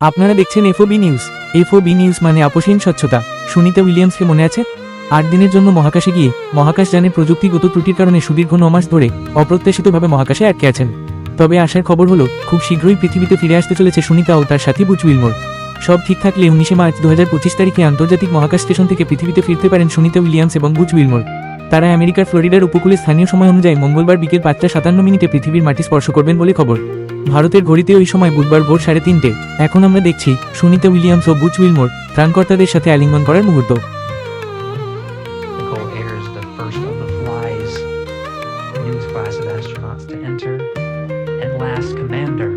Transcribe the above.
আপনারা দেখছেন FOB news FOB news মানে আপোষহীন স্বচ্ছতা। সুনিতা উইলিয়ামসকে মনে আছে? আট দিনের জন্য মহাকাশে গিয়ে মহাকাশ মহাকাশযানের প্রযুক্তিগত ত্রুটির কারণে সুদীর্ঘ মাস ধরে অপ্রত্যাশিতভাবে মহাকাশে আটকে আছেন। তবে আসার খবর হলো, খুব শীঘ্রই পৃথিবীতে ফিরে আসতে চলেছে সুনিতা ও তার সাথী বুচ উইলমোর সব ঠিক থাকলে উনিশে মার্চ দু হাজার পঁচিশ তারিখে আন্তর্জাতিক মহাকাশ স্টেশন থেকে পৃথিবীতে ফিরতে পারেন সুনিতা উইলিয়ামস এবং বুচ উইলমোর তারা আমেরিকার ফ্লোরিডার উপকূলে স্থানীয় সময় অনুযায়ী মঙ্গলবার বিকেল পাঁচটা সাতান্ন মিনিটে পৃথিবীর মাটি স্পর্শ করবেন বলে খবর। ভারতের ঘড়িতে ওই সময় বুধবার ভোর সাড়ে তিনটে। এখন আমরা দেখছি সুনিতা উইলিয়ামস ও বুচ উইলমোর ত্রাণকর্তাদের সাথে আলিঙ্গন করার মুহূর্ত। Last commander.